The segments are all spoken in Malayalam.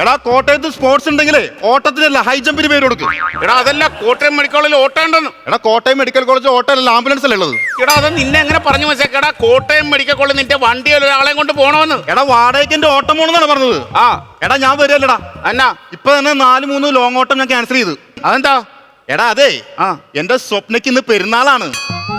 എടാ കോട്ടയത്ത് സ്പോർട്സ് ഉണ്ടെങ്കിലേ ഓട്ടത്തിനല്ല ഹൈ ജമ്പിന് പേര് കൊടുക്കും. എടാ അതല്ല കോട്ടയം മെഡിക്കൽ കോളേജിൽ ഓട്ടം ഉണ്ടെന്ന് എടാ കോട്ടയം മെഡിക്കൽ കോളേജ് ഓട്ടമല്ല ആംബുലൻസ് അല്ലേ ഉള്ളത്? എടാ അത് നിന്നെ എങ്ങനെ പറഞ്ഞു മനസ്സിലാക്കടാ കോട്ടയം മെഡിക്കൽ കോളേജ് നിന്റെ വണ്ടിയിൽ ഒരാളെ കൊണ്ട് പോണമെന്ന് എടാ വാടകയ്ക്ക് എന്റെ ഓട്ടം പോണെന്നാണ് പറഞ്ഞത്. ആ. എടാ ഞാൻ വരില്ലടാ എന്നാ ഇപ്പൊ തന്നെ നാല് മൂന്ന് ലോങ് ഓട്ടം ഞാൻ ക്യാൻസൽ ചെയ്തു. അതെന്താ? എടാ അതെ ആ. എന്റെ സ്വപ്നയ്ക്ക് ഇന്ന് പെരുന്നാളാണ്.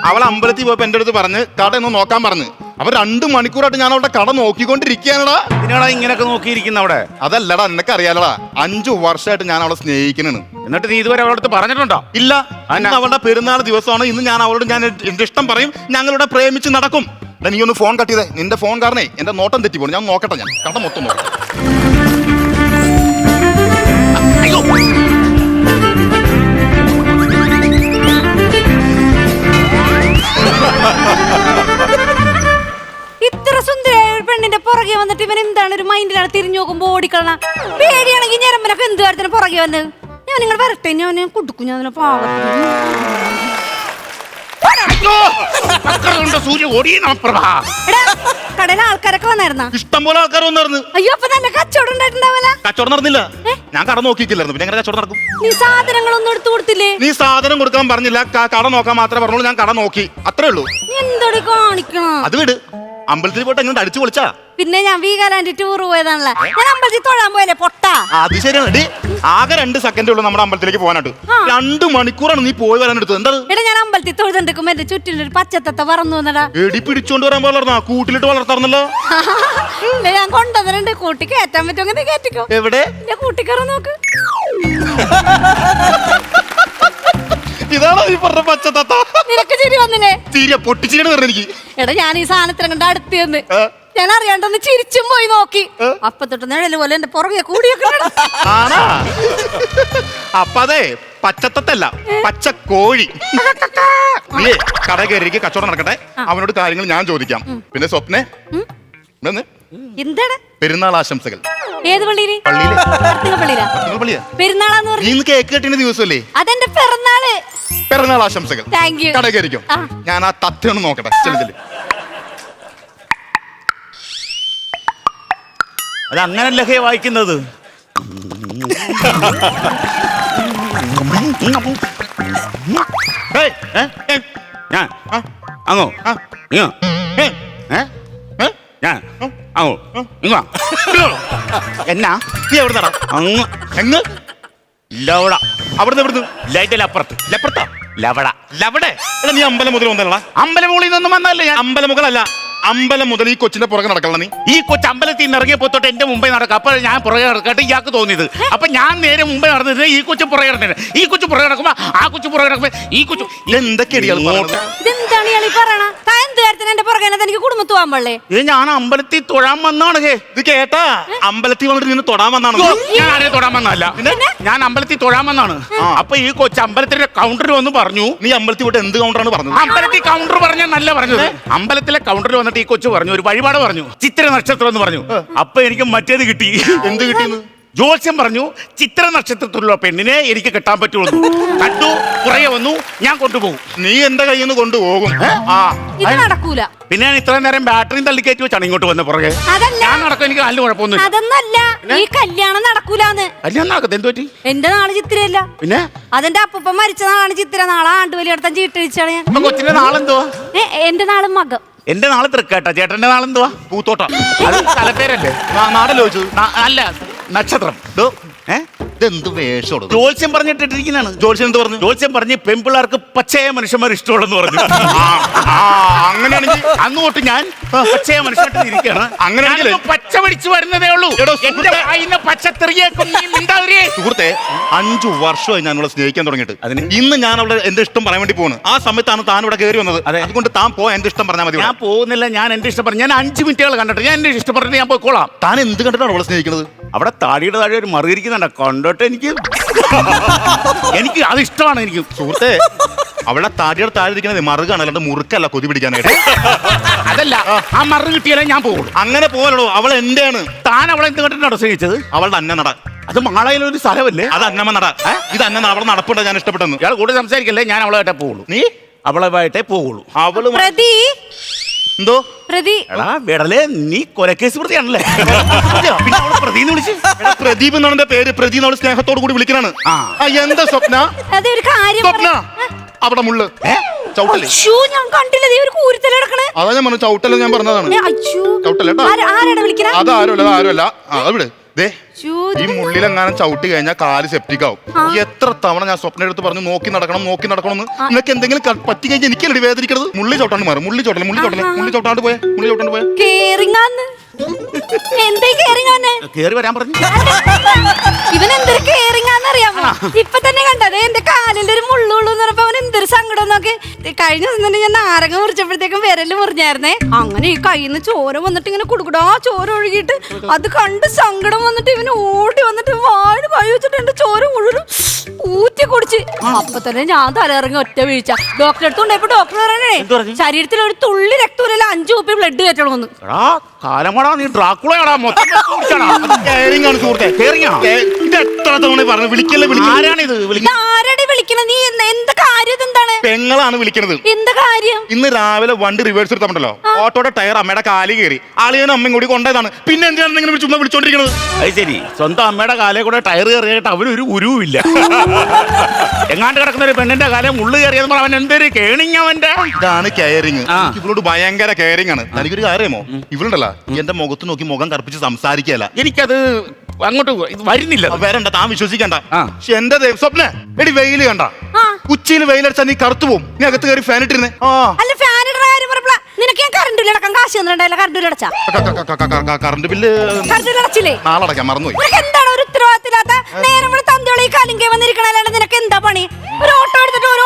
അവൾ അമ്പലത്തിൽ പോയപ്പോ എന്റെ അടുത്ത് പറഞ്ഞ് കട ഒന്ന് നോക്കാൻ പറഞ്ഞു. അപ്പൊ രണ്ടു മണിക്കൂറായിട്ട് ഞാൻ അവിടെ കട നോക്കിക്കൊണ്ടിരിക്കുകയാണടാ. ഇതിനാടാ ഇങ്ങനെയൊക്കെ നോക്കിയിരിക്കുന്ന അവിടെ? അതല്ലടാ നിനക്ക് അറിയാലടാ അഞ്ചു വർഷമായിട്ട് ഞാൻ അവളെ സ്നേഹിക്കണേന്ന് എന്നിട്ട് നീ ഇതുവരെ അവളടുത്ത് പറഞ്ഞിട്ടുണ്ടോ? ഇല്ല. അന്ന് അവളുടെ പെരുന്നാൾ ദിവസമാണ്. ഇന്ന് ഞാൻ അവളോട് ഞാൻ എന്റെ ഇഷ്ടം പറയും? ഞങ്ങളിവിടെ പ്രേമിച്ച് നടക്കും. നീ ഒന്ന് ഫോൺ കട്ട് ചെയ്തേ. നിന്റെ ഫോൺ കാരണേ എന്റെ നോട്ടം തെറ്റി പോണു. ഞാൻ നോക്കട്ടെ ഞാൻ. കട മൊത്തം നോക്കട്ടെ അയ്യോ. പുറകെ വന്നിട്ട് ഇവൻ എന്താണ് ഒരു മൈൻഡിലാണ് തിരിഞ്ഞു നോക്കുമ്പോ ഓടിക്കളണ? പേടിയാണെങ്കിൽ ഞരമ്പനൊക്കെ എന്ത് കാര്യത്തിന് പുറകെ വന്ന്? ഞാൻ നിങ്ങൾ വരട്ടെ ഞാൻ കുടുക്കും ഞാൻ സൂര്യ കടയിലെ ആൾക്കാരൊക്കെ വന്നായിരുന്ന? ഇഷ്ടം പോലെ ആൾക്കാർ വന്നായിരുന്നു. അയ്യോ അപ്പൊ തന്നെ കച്ചവടം ഉണ്ടായിട്ടുണ്ടാവല? കച്ചവടം നടന്നില്ല. ഞാൻ കട നോക്കിക്കില്ലായിരുന്നു പിന്നെ കച്ചവടം നടക്കും? നീ സാധനങ്ങളൊന്നും എടുത്തു കൊടുത്തില്ലേ? നീ സാധനം കൊടുക്കാൻ പറഞ്ഞില്ല കട നോക്കാൻ മാത്രമേ പറഞ്ഞുള്ളൂ ഞാൻ കട നോക്കി. അത്രേ ഉള്ളൂ. എന്തോടി കാണിക്കണം? അത് വിട്. അമ്പലത്തിൽ പോട്ടെ എങ്ങനെ അടിച്ചു പൊളിച്ചാ? പിന്നെ ഞാൻ വീഗാലാൻഡ് ടൂർ പോയതാണല്ലോ? ഞാൻ അമ്പലത്തിൽ തൊഴാൻ പോയല്ലേ പൊട്ടാ? അത് ശരിയാണ്. ഡി ആകെ രണ്ട് സെക്കൻഡേ ഉള്ളൂ നമ്മുടെ അമ്പലത്തിലേക്ക് പോകാനായിട്ട്. രണ്ട് മണിക്കൂറാണ് നീ പോയി വരാൻ എടുത്തത്. എന്താ എടാ ഞാൻ അമ്പലത്തിൽ തൊഴുതുണ്ടെക്കുമ്പോ എന്റെ ചുറ്റിൽ ഒരു പച്ചത്തത്ത പറന്നു വന്നടാ. എടി പിടിച്ചോണ്ട് വരാൻ വളർന്നാ കൂട്ടിലിട്ട് വളർത്താറുന്നല്ലോ ഞാൻ കൊണ്ടുവന്നിട്ടുണ്ട്. കൂട്ടി കയറ്റാൻ പറ്റുമെങ്കിൽ നീ കയറ്റിക്കോ? എവിടെ? കൂട്ടിക്കറ നോക്ക്. ഇതാണോ ഈ പറഞ്ഞ പച്ചത്തത്ത? നിനക്ക് ചിരി വന്നില്ലേ തീരെ പൊട്ടിച്ചിട്ട് വരുന്നത് എനിക്ക്. എടാ ഞാൻ ഈ സാധനത്തിന് കണ്ട അടുത്ത് ചെന്ന് ഏ? ഞാൻ അറിയാണ്ടൊന്ന് ചിരിച്ചും പോയി നോക്കി? അപ്പൊ തൊട്ട് നിഴൽ പോലെ എന്റെ പുറകെ കൂടിയൊക്കെ ആണാ? അപ്പൊ അതെ പച്ചത്തത്തല്ല പച്ചക്കോഴി. നീ കട കയറിക്ക് കച്ചവടം നടക്കട്ടെ? അവനോട് കാര്യങ്ങൾ ഞാൻ ചോദിക്കാം. പിന്നെ സ്വപ്നെ എന്താണ്? പെരുന്നാൾ ആശംസകൾ. ഏത് പള്ളിയിൽ? പള്ളിയിൽ. കാർത്തിക പള്ളിയിലാ. പെരുന്നാളാന്ന് നീ പറഞ്ഞു ഇന്ന് കേക്ക് കെട്ടിന ദിവസമല്ലേ? അതെന്റെ പിറന്നാൾ. പെരുന്നാൾ ആശംസകൾ. താങ്ക് യു ആ. ഞാൻ ആ തത്തയൊന്ന് നോക്കട്ടെ. ചെല്ലു ചെല്ലു. അത് അങ്ങനല്ല ഹേ വായിക്കുന്നത്? അങ്ങോ? ഏ? ഏ, ഞാൻ. ആവോ ഇങ്ങോ എന്നാ? നീ എവിടെ നട അങ്ങ്. എങ്ങ് ലവട അവിടുന്ന് എവിടുന്ന്? ലൈറ്റിൽ അപ്പുറത്ത്? ലെപ്പുറത്താ? ലവട ലവടെ? എടാ നീ അമ്പലം മുതൽ വന്നല്ലടാ. അമ്പലമുകളിൽ നിന്നും വന്നല്ലേ ഞാൻ? അമ്പലമുകളല്ല. അമ്പലം മുതൽ ഈ കൊച്ചിന്റെ പുറകെ നടക്കണം നീ? ഈ കൊച്ചു അമ്പലത്തിൽ നിന്ന് ഇറങ്ങിയപ്പോ തൊട്ട് എന്റെ മുമ്പേ നടക്കുക അപ്പോൾ ഞാൻ പുറകെ നടക്കാട്ട് ഇയാൾക്ക് തോന്നിയത്. അപ്പൊ ഞാൻ നേരെ മുമ്പേ നടന്നിരുന്നത് ഈ കൊച്ചു പുറകെ നടന്നത് ഈ കൊച്ചു പുറകെ നടക്കുമ്പോ ആ കൊച്ചു പുറകെ നടക്കുമ്പോ ഈ കൊച്ചു എന്തൊക്കെയാണ് ഇയാൾ ഇങ്ങോട്ട്. പറയണത്? ഇതെന്താണ് ഇയാളീ പറയണ? താൻ എന്ത് കാര്യത്തിന് എന്റെ പുറകെ വന്നത്? എനിക്ക് കുടുംബത്ത് പോകാൻ പാടില്ലേ? ഇത് ഞാൻ അമ്പലത്തിൽ തൊഴാൻ വന്നാണ്. ഹേ ഇത് കേട്ടാ? അമ്പലത്തിൽ വന്നിട്ട് നിന്ന് തൊടാൻ വന്നാണ്? അയ്യോ, ഞാൻ ആരെ തൊഴാൻ വന്നല്ല ഞാൻ അമ്പലത്തിൽ തൊഴാൻ വന്നാണ്. അപ്പൊ ഈ കൊച്ചു അമ്പലത്തിന്റെ കൗണ്ടറിൽ വന്ന് പറഞ്ഞു. നീ അമ്പലത്തിൽ പോയിട്ട് എന്ത് കൗണ്ടറാണ് പറഞ്ഞത്? അമ്പലത്തിൽ കൗണ്ടർ പറഞ്ഞ നല്ല പറഞ്ഞത്. അമ്പലത്തിലെ കൗണ്ടറിൽ വന്നിട്ട് ഈ കൊച്ചു പറഞ്ഞു ഒരു വഴിപാട് പറഞ്ഞു ചിത്ര നക്ഷത്രം എന്ന് പറഞ്ഞു. അപ്പൊ എനിക്ക് മറ്റേത് കിട്ടി. എന്ത് കിട്ടിയെന്ന്? ജോത്സ്യം പറഞ്ഞു ചിത്ര നക്ഷത്രത്തിലുള്ള പെണ്ണിനെ എനിക്ക് കെട്ടാൻ പറ്റുള്ളൂ. കണ്ടു പുറകെ വന്നു ഞാൻ കൊണ്ടുപോകും. നീ എന്റെ കയ്യിൽ നിന്ന് കൊണ്ടുപോകും. ആ. ഇത് നടക്കൂല. പിന്നെ ഞാൻ ഇത്രയും നേരം ബാറ്ററിയും തള്ളിക്കയറ്റി വെച്ചാണ് ഇങ്ങോട്ട് വന്ന പുറകെ. അതല്ല. ഞാൻ നടക്കും എനിക്ക് നല്ല കുഴപ്പമൊന്നുമില്ല. അതൊന്നല്ല. ഈ കല്യാണം നടക്കൂലാന്ന്. കല്യാണം നടക്കത്ത് എന്ത് പറ്റി? എന്റെ നാളെ ചിത്രയല്ല. പിന്നെ? അതെന്റെ അപ്പൂപ്പൻ മരിച്ച നാളാണ് ചിത്ര. നാളെ ആണ്ടുവലി അടുത്ത ചീട്ടഴിച്ചാണ് ഞാൻ. ഇപ്പൊ കൊച്ചിന്റെ നാളെന്തുവാ? ഏ, എന്റെ നാളും മകം. എന്റെ നാളെ തൃക്കേട്ടാ. ചേട്ടന്റെ നാളെന്തുവാ പൂത്തോട്ടം. അത് സ്ഥലപ്പേരല്ലേ? നാടല്ലോ അല്ല നക്ഷത്രം. ഏ? ഇതെന്ത് വേഷം ജോത്സ്യം പറഞ്ഞിട്ടിരിക്കുന്നതാണ് ജോത്സ്യം എന്ത് പറഞ്ഞു? ജോത്സ്യം പറഞ്ഞ് പെൺപിള്ളേർക്ക് പച്ചയ മനുഷ്യന്മാർ ഇഷ്ടമുള്ളെന്ന് പറഞ്ഞു. അങ്ങനെയാണെങ്കിൽ അന്ന് തൊട്ട് ഞാൻ പച്ചയ മനുഷ്യനായിട്ട് ഇരിക്കുകയാണ്. ഞാനിപ്പോ പച്ച പിടിച്ചു വരുന്നതേ ഉള്ളൂ. പച്ചത്തെറിയേക്കും സുഹൃത്തെ. അഞ്ചു വർഷമായി ഞാൻ അവളെ സ്നേഹിക്കാൻ തുടങ്ങിയിട്ട്. അതിന്? ഇന്ന് ഞാൻ അവളെ എന്റെ ഇഷ്ടം പറയാൻ വേണ്ടി പോകുന്നു ആ സമയത്താണ് താൻ ഇവിടെ കയറി വന്നത്. അതുകൊണ്ട് താൻ പോ എന്റെ ഇഷ്ടം പറഞ്ഞാൽ മതി ഞാൻ പോകുന്നില്ല ഞാൻ എന്റെ ഇഷ്ടം പറഞ്ഞു. ഞാൻ അഞ്ച് മിനിറ്റുകൾ കണ്ടിട്ട് ഞാൻ എന്റെ ഇഷ്ടം പറഞ്ഞിട്ട് ഞാൻ പോയിക്കോളാം. താൻ എന്ത് കണ്ടിട്ടാണ് അവളെ സ്നേഹിക്കുന്നത്? അവിടെ താടിയുടെ താഴെ ഒരു മറിയിരിക്കുന്നുണ്ട് കണ്ടോട്ടെ എനിക്ക്? എനിക്ക് അത് ഇഷ്ടമാണ് എനിക്ക്. സുഹൃത്തെ അവളെ താടിയുടെ താഴെ ഇരിക്കുന്നത് മറുകാണ്. അല്ലാണ്ട് മുറുക്കല്ല കൊതി പിടിക്കാനായിട്ട്. അതല്ല ആ മറു കിട്ടിയാലേ ഞാൻ പോകുള്ളൂ അങ്ങനെ പോകലോ അവൾ എന്റെയാണ് താൻ അവളെ എന്ത് കണ്ടിട്ടാണോ സ്നേഹിച്ചത്? അവളുടെ അന്ന നട. അത് മാളയിലെ ഒരു സ്ഥലമല്ലേ? അത് അന്നമ്മ നട. ഇത് അന്ന അവളെ നടപ്പുണ്ട്. ഞാൻ ഇഷ്ടപ്പെട്ടെന്ന്. ഇയാൾ കൂടുതൽ സംസാരിക്കല്ലേ? ഞാൻ അവളായിട്ടേ പോകുള്ളൂ നീ? അവളുമായിട്ടേ പോകുള്ളൂ അവൾ പ്രതി എന്തോ? പ്രതി. എടാ വിടലേ നീ കൊലക്കേസ് പ്രതിയാണല്ലേ? പിന്നെ അവളെ പ്രതിന്ന് വിളിച്ച്? എടാ, പ്രദീപ് എന്നാണ് എന്റെ പേര്. പ്രതി നമ്മൾ സ്നേഹത്തോട് കൂടി വിളിക്കണാണ്. ആ. എന്താ സ്വപ്ന? അതെ ഒരു കാര്യം സ്വപ്ന പറയാം. അവിടെ മുള്ള്. ചവിട്ടല്ലേ അച്ഛോ ഞാൻ കണ്ടില്ല. ദേ ഒരു കൂരിത്തല കിടക്കണേ അതാ ഞാൻ പറഞ്ഞു ചവിട്ടല്ല ഞാൻ പറഞ്ഞതാണ്. ഏ, അച്ഛോ. ചവിട്ടല്ല കേട്ടോ. ആരാ- ആരാടാ വിളിക്കണേ? അത് ആരുമല്ല അത് ആരുമല്ല ആ അവിടെ ദേ അച്ഛോ, ഈ മുള്ളിലെങ്ങാനും ചവിട്ടി കഴിഞ്ഞാൽ കാൽ സെപ്റ്റിക് ആവും. എത്ര തവണ ഞാൻ സ്വപ്നം എടുത്ത് പറഞ്ഞു നോക്കി നടക്കണം നോക്കി നടക്കണം എന്ന് നിനക്ക് എന്തെങ്കിലും പറ്റി കഴിഞ്ഞാൽ എനിക്കല്ലേ വേദനിക്കണത്? മുള്ളി ചവിട്ടാണ്ട് മാറും മുള്ളി ചോട്ടല്ലേ മുള്ളി ചോട്ടല്ലേ മുള്ളി ചോട്ടാണ്ട് പോയെ മുള്ളി ചോട്ടാണ്ട് പോയെ. എന്തേ കേറിങ്ങാന്ന് കേറി വരാൻ പറഞ്ഞു. ഇവൻ എന്തൊരു കേറിങ്ങാന്ന് അറിയാമോ ഇപ്പൊ തന്നെ കണ്ടത് എന്റെ കാലിൽ ഒരു മുള്ളുള്ളൂ എന്ന് പറഞ്ഞപ്പോ അവൻ എന്തൊരു സങ്കടം നോക്കി. കഴിഞ്ഞ ദിവസം തന്നെ ഞാൻ നാരങ്ങ മുറിച്ചപ്പോഴത്തേക്കും വിരൽ മുറിഞ്ഞായിരുന്നേ. അങ്ങനെ ഈ കയ്യിൽ നിന്ന് ചോര വന്നിട്ട് ഇങ്ങനെ കൊടുക്കടാ ചോര ഒഴുകിയിട്ട് അത് കണ്ട് സങ്കടം വന്നിട്ട് ഇവന് ഓടി വന്നിട്ട് വാഴ കൈ വെച്ചിട്ട് എന്റെ ചോര മുഴുവനും ഊറ്റി കുടിച്ച്. അപ്പൊ തന്നെ ഞാൻ തലയിറങ്ങി ഒറ്റ വീഴ്ച. ഡോക്ടറെ അടുത്ത് കൊണ്ടപ്പോ ഡോക്ടർ പറയണേ? ശരീരത്തിൽ ഒരു തുള്ളി രക്തമില്ല അഞ്ചു കുപ്പി ബ്ലഡ് കയറ്റണമെന്ന് എടാ നീ ഡ്രാക്കുളയാടാ? മൊത്തം കുടിച്ചാടാ. ആണ് സുഹൃത്തെ. Caring ആ? ഇത് എത്ര തവണ പറഞ്ഞു? വിളിക്കല്ലേ വിളിക്കല്ലേ? ആരാണിത്? വിളിക്കുന്നത് ആരടി വിളിക്കണ? നീ എന്ത് എന്ത് കാര്യം ഇതെന്താണ്? പെങ്ങളാണ് വിളിക്കുന്നത് എന്താ കാര്യം? ഇന്ന് രാവിലെ വണ്ടി റിവേഴ്സ് എടുത്തോ ഓട്ടോയുടെ ടയർ അമ്മയുടെ കാലി കയറി. ആളിയനും അമ്മയും കൂടി കൊണ്ടതാണ്. പിന്നെ എന്തിനാണ് ഇങ്ങനെ ചുമ്മാ വിളിച്ചോണ്ടിരിക്കുന്നത് അത് ശരി. സ്വന്തം അമ്മയുടെ കാലേ കൂടെ ടയർ കയറിയിട്ട് അവനൊരു ഉരുവില്ല എങ്ങാണ്ട് കിടക്കുന്ന ഒരു പെണ്ണിന്റെ കാലം ഉള്ളു കയറിയെന്ന് പറഞ്ഞ അവൻ എന്തൊരു കേണിങ് അവന്റെ? ഇതാണ് കെയറിങ്. ഇവളോട് ഭയങ്കര കെയറിങ് ആണ്. തനിക്കൊരു കാര്യമോ? ഇവളുണ്ടല്ലോ. എന്റെ മുഖത്ത് നോക്കി മുഖം കറുപ്പിച്ച് സംസാരിക്കല എനിക്കത് അങ്ങോട്ട് ഇത് വരുന്നില്ല വരണ്ട. താൻ വിശ്വസിക്കണ്ട. പക്ഷെ എന്റെ സ്വപ്ന. എടി വെയിൽ കണ്ട. ഉച്ചയിൽ വെയിലടിച്ചാൽ നീ കറുത്തു പോകും നീ അകത്ത് കയറി ഫാൻ ഇട്ടിരുന്നേ. ആ. അല്ല ഫാൻ ഇടുന്ന കാര്യം പറഞ്ഞപ്പോഴാ നിനക്ക് ഞാൻ കറണ്ട് ബില്ല് കാശ് കറണ്ട് ബില്ല് അടച്ചാ? ക- ക- ക- ക- ക- ക- കറണ്ട് ബില്ല് കറണ്ട് ബില്ല് അടച്ചില്ലേ? നാളെ അടയ്ക്കാം മറന്നുപോയി. നിനക്ക് എന്താണ് ഒരു ഉത്തരവാദിത്തമില്ലാത്ത? നേരം ഇവിടെ തന്തോളി കലിങ്കെ വന്നിരിക്കണല്ലാണ്ട് നിനക്ക് എന്താ പണി? ഒരു ഓട്ടോ എടുത്തിട്ട് ഒരു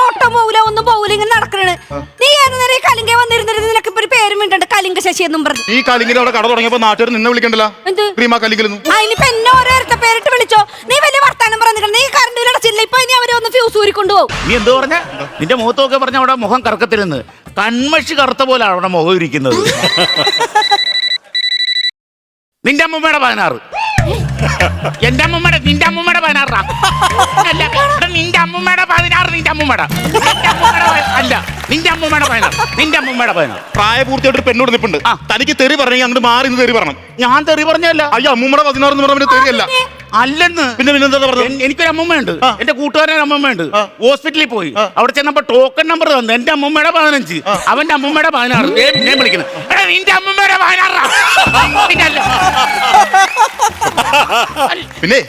ഈ കലിങ്ങിൽ അവിടെ കട തുടങ്ങിയപ്പോ നാട്ടുകാർ നിന്നെ വിളിക്കണ്ടല്ലോ? എന്ത്? പ്രീമ കലിങ്ങിലൊന്നും അതിനിപ്പോ എന്നെ ഓരോരുത്ത പേരിട്ട് വിളിച്ചോ? നീ വലിയ വർത്താനം പറഞ്ഞു നീ കറണ്ട് ബില്ല് അടച്ചില്ല ഇപ്പൊ ഇനി അവരെ ഒന്ന് ഫ്യൂസ് ഊരിക്കൊണ്ടുപോകും. നീ എന്ത് പറഞ്ഞ? നിന്റെ മുഖത്തൊക്കെ പറഞ്ഞ അവിടെ മുഖം കറക്കത്തിരുന്ന്. കൺമഷി കറുത്ത പോലാണ് അവിടെ മുഖം ഇരിക്കുന്നത്. നിന്റെ അമ്മൂമ്മയുടെ പതിനാറ്. എന്റെ അമ്മൂമ്മയുടെ നിന്റെ അമ്മൂമ്മയുടെ പതിനാറാ. അല്ല നിന്റെ അമ്മൂമ്മയുടെ പതിനാറ് നിന്റെ അമ്മൂമ്മയുടെ. നിന്റെ അമ്മൂമ്മയുടെ പതി- അല്ല. നിന്റെ അമ്മൂമ്മയുടെ പയനാ നിന്റെ അമ്മൂമ്മയുടെ പയനാ പ്രായപൂർത്തിയായിട്ട് ഒരു പെണ്ണോട് നിൽപ്പുണ്ട് ആ. തനിക്ക് തെറി പറഞ്ഞു അങ്ങോട്ട് മാറി നിന്ന് തെറി പറഞ്ഞു ഞാൻ തെറി പറഞ്ഞല്ല അയ്യോ അമ്മൂമ്മയുടെ പതിനാറ് എന്ന് പറഞ്ഞ തെറിയല്ല അല്ലെന്ന്. പിന്നെ പിന്നെ എന്താ പറഞ്ഞത്? എൻ- എനിക്കൊരു അമ്മൂമ്മയുണ്ട്. എന്റെ കൂട്ടുകാരൻ അമ്മൂമ്മയുണ്ട്. ഹോസ്പിറ്റലിൽ പോയി. അവിടെ ചെന്നപ്പോ ടോക്കൺ നമ്പർ തന്നു. എന്റെ അമ്മൂമ്മയുടെ പതിനഞ്ച്. അവന്റെ അമ്മൂമ്മയുടെ പതിനാറ്. ദേ പിന്നെ വിളിക്കുന്നത് എടാ നിന്റെ അമ്മൂമ്മയുടെ പതിനാറാ. പിന്നെ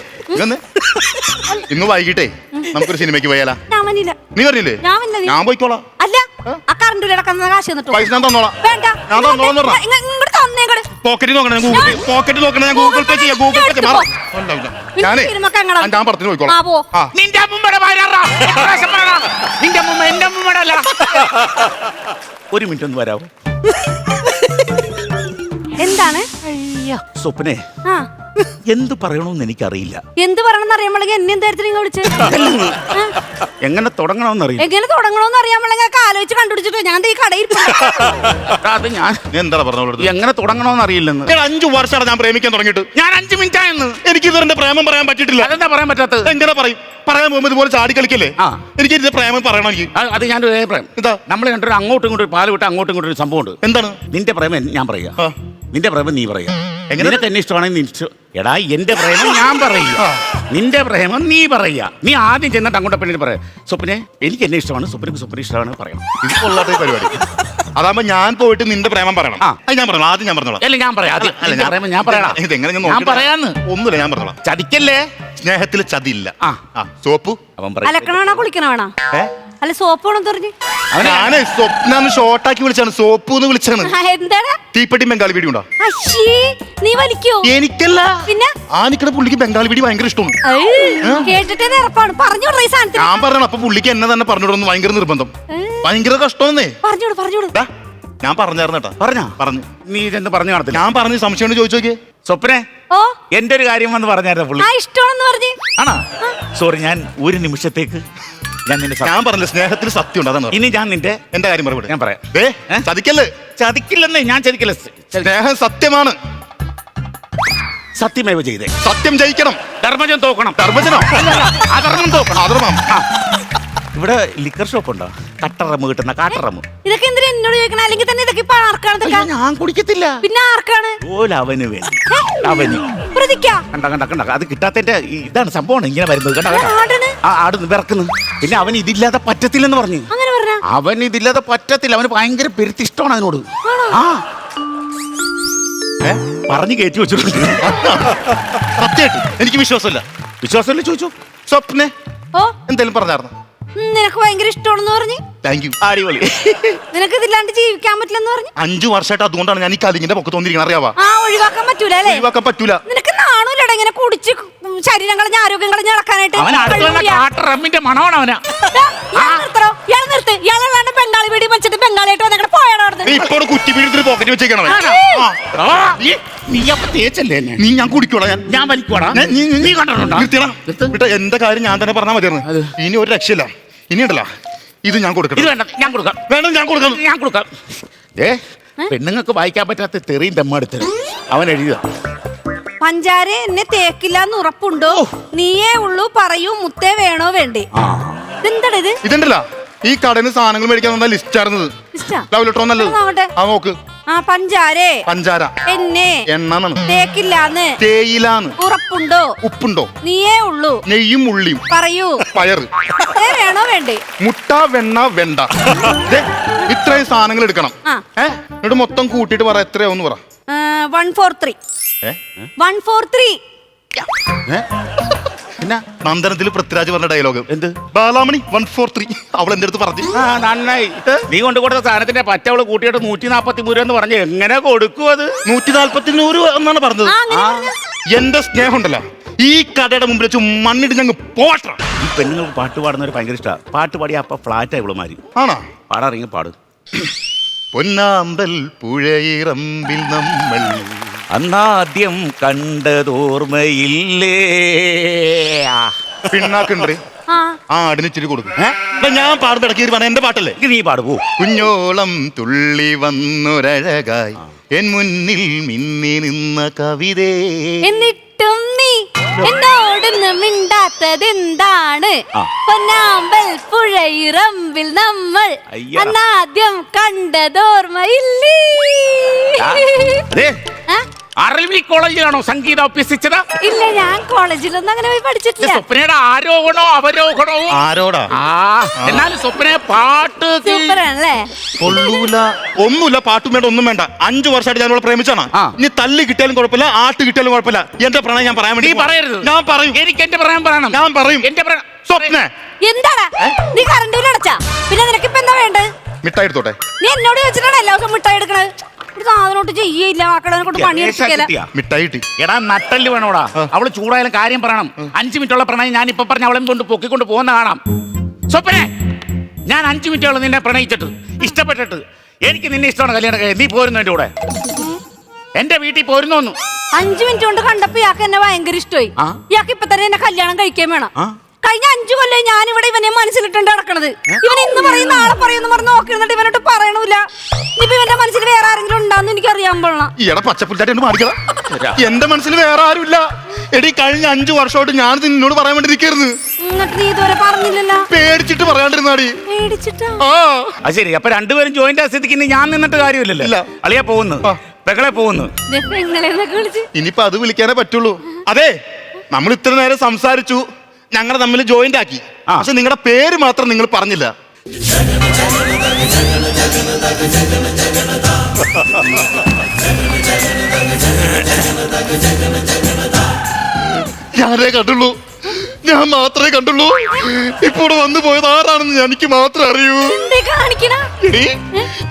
ഇന്ന് വൈകിട്ടേ നമുക്കൊരു സിനിമയ്ക്ക് പോയാലാ. നീ പറഞ്ഞില്ലേ ഞാൻ പോയിക്കോളാം. ആ കറണ്ട് ബില്ല് കാശ് തന്നിട്ടോ പൈസ ഞാൻ തന്നോളാം. വേണ്ട. ഞാൻ തന്നോളാം പറഞ്ഞ? ഇങ്ങ- ഇങ്ങോട്ട് തന്നേ ഇങ്ങട്. പോക്കറ്റ് നോക്കണേ ഗൂഗിൾ പേ പോക്കറ്റ് നോക്കണേ ഞാൻ ഗൂഗിൾ പേ ചെയ്യാം ഗൂഗിൾ പേ ചെയ്യാം. മാറ്. ഇല്ല, ഇല്ല. ഞാനേ സിനിമക്ക് അങ്ങടാ. ഞാൻ പടത്തിന് ആ, പോയിക്കോളാം പോ. ആ. നിന്റെ അമ്മൂമ്മയുടെ വരാറാ നിന്റെ അമ്മൂമ്മ എന്റെ അമ്മൂമ്മയുടെ അല്ല. ഒരു മിനിറ്റ് ഒന്ന് വരാവോ? എന്താണ്? സ്വപ്നേ ആ. എന്ത് പറയണമെന്ന് എനിക്കറിയില്ല. എന്ത് പറയണമെന്ന് അറിയാമെങ്കിൽ എന്നെ എന്തായിരുന്നു നിങ്ങൾ വിളിച്ച്? ആ, എങ്ങനെ തുടങ്ങണമെന്ന് അറിയില്ല എങ്ങനെ തുടങ്ങണമെന്ന് ആലോചിച്ച് കണ്ടുപിടിച്ചിട്ടോ? ഞാൻ ദേ ഈ കടയിൽ പോയി. അത് ഞാൻ നീ എന്താ പറഞ്ഞോളൂ എങ്ങനെ തുടങ്ങണമെന്ന് അറിയില്ലെന്ന്. അഞ്ചു വർഷമാണ് ഞാൻ പ്രേമിക്കാൻ തുടങ്ങിയിട്ട്. ഞാൻ അഞ്ചു മിനിറ്റ് ആയെന്ന് എനിക്ക് ഇതുവരെ പ്രേമം പറയാൻ പറ്റിയിട്ടില്ല. അതെന്താ പറയാൻ പറ്റാത്തത്? എങ്ങനെ പറയും? പറയാൻ പോകുമ്പോൾ ഇതുപോലെ ചാടി കളിക്കല്ലേ? ആ. എനിക്ക് ഇതിന്റെ പ്രേമം പറയണം എനിക്ക്. അത് അത് ഞാൻ ഒരു അഭിപ്രായം എന്താ? നമ്മൾ രണ്ടൊരു അങ്ങോട്ടും ഇങ്ങോട്ടും പാൽ വിട്ട് അങ്ങോട്ടും ഇങ്ങോട്ടും ഒരു സംഭവം ഉണ്ട് എന്താണ്? നിന്റെ പ്രേമം ഞാൻ പറയാ. ആ. നിന്റെ പ്രേമം നീ പറയാ. എങ്ങനെ? തന്നെ ഇഷ്ടമാണെങ്കിൽ നീ എടാ എന്റെ പ്രേമം ഞാൻ പറയുക നിന്റെ പ്രേമം നീ പറയുക നീ ആദ്യം ചെന്നിട്ട് അങ്ങോട്ട് പെണ്ണിന് പറയാം. സ്വപ്നെ എനിക്ക് എന്നെ ഇഷ്ടമാണ്. സ്വപ്നക്ക് സ്വപ്ന ഇഷ്ടമാണ് പറയണം. ഇത് കൊള്ളാത്ത പരിപാടി. അതാകുമ്പോ ഞാൻ പോയിട്ട് നിന്റെ പ്രേമം പറയണം. ആ. അത് ഞാൻ പറഞ്ഞു ആദ്യം ഞാൻ പറഞ്ഞോളാം. അല്ല ഞാൻ പറയാം. ആദ്യം അല്ല, ഞാൻ പ്രേമം ഞാൻ പറയണം. ഇതെങ്ങനെ ഞാൻ പറയാന്ന്. ഒന്നുമില്ല ഞാൻ പറഞ്ഞോളാം. ചതിക്കല്ലേ? സ്നേഹത്തിൽ ചതിയില്ല. ആ. ആ സോപ്പ്? അവൻ പറയും. അലക്കണോ കുളിക്കണോ ഏ? അല്ല സോപ്പ് വേണം പറഞ്ഞു? അവനെ ഞാൻ സ്വപ്നാന്ന് ഷോർട്ടാക്കി വിളിച്ചാണ്. സോപ്പ് എന്ന് വിളിച്ചാണ് എന്താണ്? തീപ്പെട്ടി ബംഗാളി വീടി ഉണ്ടോ? അശ്ശീ നീ വലിക്കോ? എനിക്കല്ല. പിന്നെ? ആ നിക്കണ പുള്ളിക്ക് ബംഗാളി വീടി ഭയങ്കര ഇഷ്ടമാണ്. കേട്ടിട്ടേ നിറപ്പാണ് പറഞ്ഞോളൂ ഈ സാധനത്തിന്? ഞാൻ പറയണം അപ്പൊ പുള്ളിക്ക് എന്നെ തന്നെ പറഞ്ഞോടൊന്ന് ഭയങ്കര നിർബന്ധം. ഭയങ്കര കഷ്ടമെന്നേ പറഞ്ഞോളൂ പറഞ്ഞോളൂ ഞാൻ പറഞ്ഞായിരുന്നു കേട്ടോ. പറഞ്ഞാ? പറഞ്ഞു. നീ ഇതെന്ത് പറഞ്ഞു കാണത്തില്ല? ഞാൻ പറഞ്ഞു സംശയം ചോദിച്ചു നോക്കിയേ. സ്വപ്നെ ഓ? എന്റെ ഒരു കാര്യം വന്ന് പറഞ്ഞായിരുന്നു പുള്ളി? ആ ഇഷ്ടമാണെന്ന് പറഞ്ഞു. ആണോ? സോറി ഞാൻ ഒരു നിമിഷത്തേക്ക് ഞാൻ നിന്റെ ഞാൻ പറഞ്ഞില്ല സ്നേഹത്തിൽ സത്യം ഉണ്ട് അതാണ് ഇനി ഞാൻ നിന്റെ എന്റെ കാര്യം പറയട്ടെ ഞാൻ പറയാം. ദേ ഏ? ചതിക്കല്ലേ? ചതിക്കില്ലെന്നേ ഞാൻ ചതിക്കില്ല. ചതി- സ്നേഹം സത്യമാണ്. സത്യമേവ ചെയ്തേ. സത്യം ജയിക്കണം. ധർമ്മജൻ തോക്കണം. ധർമ്മജനോ? അധർമ്മം തോക്കണം. അധർമ്മം. ആ. ഇവിടെ ലിക്കർ ഷോപ്പ് ഉണ്ടോ? കട്ടറമ്മ് കിട്ടുന്ന കാട്ടറമ്മ് ഇതൊക്കെ എന്തിനാ എന്നോട് ചോദിക്കണം? അല്ലെങ്കിൽ തന്നെ ഇതൊക്കെ ഇപ്പൊ ആർക്കാണ് ഇതൊക്കെ? ഞാൻ കുടിക്കത്തില്ല. പിന്നെ ആർക്കാണ്? ഓല അവന് വേണ്ടി. അവന്. പ്രതിക്കാ? കണ്ട കണ്ട കണ്ട. അത് കിട്ടാത്തതിന്റെ ഈ ഇതാണ് സംഭവമാണ് ഇങ്ങനെ വരുന്നത്. കണ്ട കണ്ട? ആടണ് ആ ആടുന്നു വിറക്കുന്നു. പിന്നെ അവൻ ഇതില്ലാതെ പറ്റത്തില്ലെന്ന് പറഞ്ഞു. അങ്ങനെ പറഞ്ഞ? അവൻ ഇതില്ലാതെ പറ്റത്തില്ല. അവന് ഭയങ്കര പെരുത്തിഷ്ടമാണ് അതിനോട് ആ. ഏ? പറഞ്ഞു കയറ്റി വെച്ചിട്ടുണ്ട്. സത്യമായിട്ട്. എനിക്ക് വിശ്വാസമില്ല. വിശ്വാസമില്ല ചോദിച്ചു. സ്വപ്നെ. ഓ. എന്തേലും പറഞ്ഞായിരുന്നു? നിനക്ക് ഭയങ്കര ഇഷ്ടമാണെന്ന് പറഞ്ഞു? താങ്ക് യു അടിപൊളി. നിനക്ക് ഇതില്ലാണ്ട് ജീവിക്കാൻ പറ്റില്ലെന്ന് പറഞ്ഞു? അഞ്ചു വർഷമായിട്ട് അതുകൊണ്ടാണ് ഞാൻ ഈ കലിങ്ങിന്റെ പൊക്കത്ത് അറിയാവാ? ആ ഒഴിവാക്കാൻ പറ്റൂല അല്ലേ? ഒഴിവാക്കാൻ പറ്റൂല. നിനക്ക് നാണൂലട ഇങ്ങനെ കുടിച്ച് ശരീരം കളഞ്ഞ ആരോഗ്യം കളഞ്ഞ് നടക്കാനായിട്ട് അവൻ. കാട്ടറമ്മിന്റെ മണമാണ് അവനാ. നിർത്തണോ? ഇയാൾ നിർത്ത്. ബംഗാളി വീടി വെച്ചിട്ട് ബംഗാളിയായിട്ട് വന്നിട്ട് പോയാണോ നീ ഇപ്പോൾ കുറ്റി പോക്കറ്റ് വെച്ചേക്കണം ആ, നീ- നീ അപ്പൊ തേച്ചല്ലേ എന്നെ? നീ ഞാൻ കുടിക്കോളാ ഞാൻ? ഞാൻ വലിക്കോടാ നീ- നീ- നീ കണ്ടിട്ടുണ്ടോ? നിർത്തിയടാ. നിർത്ത്. എന്റെ കാര്യം ഞാൻ തന്നെ പറഞ്ഞാൽ മതി മതിയായിരുന്നു ഇനി ഒരു രക്ഷയില്ല. ഇനി ഉണ്ടല്ലോ ഇത് ഞാൻ ഇത് കൊടുക്കണം വേണ്ട ഞാൻ കൊടുക്കാം. വേണം ഞാൻ കൊടുക്കണം. ഞാൻ കൊടുക്കാം. ഏ? പെണ്ണുങ്ങൾക്ക് വായിക്കാൻ പറ്റാത്ത തെറിയും തെമ്മെടുത്ത് അവൻ എഴുതിയതാ. പഞ്ചാര എന്നെ തേക്കില്ല എന്ന് ഉറപ്പുണ്ടോ നീയേ ഉള്ളൂ പറയൂ മുത്തേ വേണോ വേണ്ടേ? ഇതെന്താടാ ഇത്? ഇതുണ്ടല്ലോ. ഈ കടയിൽ സാധനങ്ങൾ മേടിക്കാൻ വന്ന ലിസ്റ്റ്? ആയിരുന്നത്? ലവ് ലെറ്റർ നല്ലത് ആ നോക്ക്. ആ പഞ്ചാരേ. പഞ്ചാര. എന്നെ എണ്ണാണ് തേക്കില്ലാന്ന്. തേയിലാന്ന്. ഉറപ്പുണ്ടോ? ഉപ്പുണ്ടോ? നീയേ ഉള്ളൂ. നെയ്യും ഉള്ളിയും. പറയൂ. പയറ്. മുത്തേ വേണോ വേണ്ടേ? മുട്ട വെണ്ണ വെണ്ട. ദേ, ഇത്രയും സാധനങ്ങൾ എടുക്കണം. ആ. ഏ? എന്നിട്ട് മൊത്തം കൂട്ടിയിട്ട് പറ എത്രയാവും പറ. One four three A? One four three A? പിന്നെ നന്ദനത്തിൽ പൃഥ്വിരാജ് പറഞ്ഞ ഡയലോഗ് എന്ത്? ബാലാമണി വൺ ഫോർ ത്രീ അവൾ എന്റെ അടുത്ത് പറഞ്ഞു. ആ നന്നായി. നീ കൊണ്ട് കൊടുത്ത സാധനത്തിന്റെ പറ്റവൾ കൂട്ടിയിട്ട് നൂറ്റി നാപ്പത്തി മൂന്ന് എന്ന് പറഞ്ഞ് എങ്ങനെ കൊടുക്കും അത്? നൂറ്റി നാൽപ്പത്തി നൂറ് എന്നാണ് പറഞ്ഞത്. എന്റെ സ്നേഹം ഉണ്ടല്ലോ ഈ കടയുടെ മുമ്പിൽ വെച്ച് മണ്ണിട്ട് ഞങ്ങൾ പോട്ട ഈ പെണ്ണുങ്ങൾക്ക് പാട്ട് പാടുന്നവർ ഭയങ്കര ഇഷ്ടമാണ് പാട്ട് പാടി അപ്പൊ ഫ്ലാറ്റ് ഇവളുമാര്. ആണോ? പാടാറിങ്ങി പാട്. പൊന്നാമ്പൽ പുഴയിറമ്പിൽ നമ്മൾ അന്നാദ്യം കണ്ടതോർമ്മയില്ലേ. പിണ്ണാക്കുണ്ട് ആ. ആ ആടിന് ഇച്ചിരി കൊടുക്കും. അപ്പൊ ഞാൻ പാടുന്ന ഇടയ്ക്ക് പറഞ്ഞ എന്റെ പാട്ടല്ലേ? ഇത് നീ പാട് പോ കുഞ്ഞോളം തുള്ളി വന്നൊരഴകായി. എൻ മുന്നിൽ മിന്നി നിന്ന കവിതേ. എന്നിട്ടും നീ എന്നോടൊന്ന് മിണ്ടാത്തതെന്താണ്? ആ. പൊന്നാമ്പൽ പുഴയിറമ്പിൽ നമ്മൾ അയ്യടാ. അന്നാദ്യം കണ്ടതോർമ്മയില്ലേ? അതെ. ആ? അറബി കോളേജിലാണോ സംഗീതം അഭ്യസിച്ചത്? ഇല്ല ഞാൻ കോളേജിലൊന്നും അങ്ങനെ പോയി പഠിച്ചിട്ടില്ല. സ്വപ്നയുടെ ആരോഹണോ അവരോഹണവും ആരോടാ? ആ എന്നാലും സ്വപ്നയെ പാട്ട് സൂപ്പറാണല്ലേ? കൊള്ളൂല. ഒന്നുമില്ല പാട്ടും വേണ്ട ഒന്നും വേണ്ട. അഞ്ചു വർഷമായിട്ട് ഞാൻ അവളെ പ്രേമിച്ചാണ്. ആ. ഇനി തല്ല് കിട്ടിയാലും കുഴപ്പമില്ല ആട്ട് കിട്ടിയാലും കുഴപ്പമില്ല. എന്റെ പ്രണയം ഞാൻ പറയാൻ നീ വേണ്ടി. പറയരുത്. ഞാൻ പറയും. എനിക്ക് എന്റെ പറയാൻ പറയണം. ഞാൻ പറയും. എന്റെ പ്രണയം സ്വപ്ന. എന്താടാ? നീ കറണ്ട് ബില്ല് അടച്ചാ? പിന്നെ നിനക്ക് ഇപ്പൊ എന്താ വേണ്ടത്? മിഠായി എടുത്തോട്ടെ. നീ എന്നോട് ചോദിച്ചിട്ടാണ് എല്ലാ ദിവസവും മിഠായി എടുക്കണത്? ഒരു സാധനോട്ട് ചെയ്യയില്ല. മക്കളെ കൊണ്ട് പണി മിഠായി എടാ നട്ടൽ വേണോടാ. അവൾ ചൂടായാലും കാര്യം പറയണം. അഞ്ചു മിനിറ്റുള്ള പ്രണയം ഞാൻ ഇപ്പൊ പറഞ്ഞ അവളെ കൊണ്ട് പൊക്കിക്കൊണ്ട് പോകുന്ന കാണാം. സ്വപ്നെ ഞാൻ അഞ്ചു മിനിറ്റോളം നിന്നെ പ്രണയിച്ചിട്ട് ഇഷ്ടപ്പെട്ടിട്ട് എനിക്ക് നിന്നെ ഇഷ്ടമാണ് കല്യാണം കഴിയാൻ നീ പോരുന്നു എന്റെ കൂടെ? എന്റെ വീട്ടിൽ പോരുന്നു അഞ്ചു മിനിറ്റ് കൊണ്ട് കണ്ടപ്പോ ഇയാൾക്ക് എന്നെ ഭയങ്കര ഇഷ്ടമായി. ഇയാൾക്ക് ഇപ്പൊ തന്നെ എന്നെ കല്യാണം കഴിക്കാൻ വേണം. കഴിഞ്ഞ അഞ്ചു കൊല്ലം ഞാൻ ഇവിടെ ഇവനെ മനസ്സിലിട്ടുണ്ട് നടക്കണത്. ഇവൻ ഇന്ന് പറയും നാളെ പറയുമെന്ന് പറഞ്ഞ് നോക്കിയിരുന്നിട്ട് ഇവനോട്ട് പറയണില്ല ഇപ്പൊ ഇവന്റെ മനസ്സിൽ വേറെ ആരെങ്കിലും ഉണ്ടാന്ന് എനിക്ക് അറിയാൻ പോകണം ഈയിടെ പച്ചപ്പുല്ലാട്ടി ഒന്ന് മാറിക്കട. എന്റെ മനസ്സിൽ വേറെ ആരുമില്ല. എടി കഴിഞ്ഞ അഞ്ചു വർഷമായിട്ട് ഞാൻ നിന്നോട് പറയാൻ വേണ്ടി ഇരിക്കരുത് എന്നിട്ട് നീ ഇതുവരെ പറഞ്ഞില്ലല്ലോ. പേടിച്ചിട്ട് പറയാണ്ടിരുന്നാടി. പേടിച്ചിട്ടാ? ആ. അത് ശരി അപ്പൊ രണ്ടുപേരും ജോയിന്റ് സ്ഥിതിക്ക് ഇനി ഞാൻ നിന്നിട്ട് ഇല്ല. കാര്യമില്ലല്ലോ അളിയ പോകുന്നു. പെങ്ങളെ പോകുന്നു. ദേ പെങ്ങളെന്നൊക്കെ വിളിച്ച്. ഇനിയിപ്പോ അത് വിളിക്കാനേ പറ്റുള്ളൂ. അതെ നമ്മൾ ഇത്ര നേരം സംസാരിച്ചു. ഞങ്ങളെ തമ്മിൽ ജോയിന്റ് ആക്കി. പക്ഷെ നിങ്ങളുടെ പേര് മാത്രം നിങ്ങൾ പറഞ്ഞില്ല. ഞാനേ കണ്ടുള്ളൂ ഞാൻ മാത്രമേ കണ്ടുള്ളൂ. ഇപ്പോ വന്നു പോയത് ആരാണെന്ന് എനിക്ക് മാത്രമേ അറിയൂ.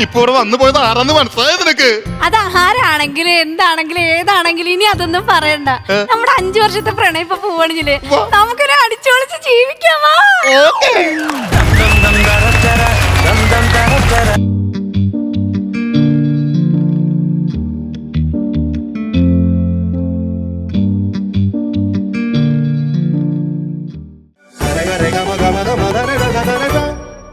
ഇപ്പൊ വന്നു പോയത് ആരാന്ന് മനസ്സിലായത് നിനക്ക്? അത് ആരാണെങ്കിലും എന്താണെങ്കിലും ഏതാണെങ്കിലും ഇനി അതൊന്നും പറയണ്ട. നമ്മുടെ അഞ്ചു വർഷത്തെ പ്രണയം ഇപ്പൊ പോവണില്ലേ നമുക്കൊരു അടിച്ചോളിച്ച് ജീവിക്കാമോ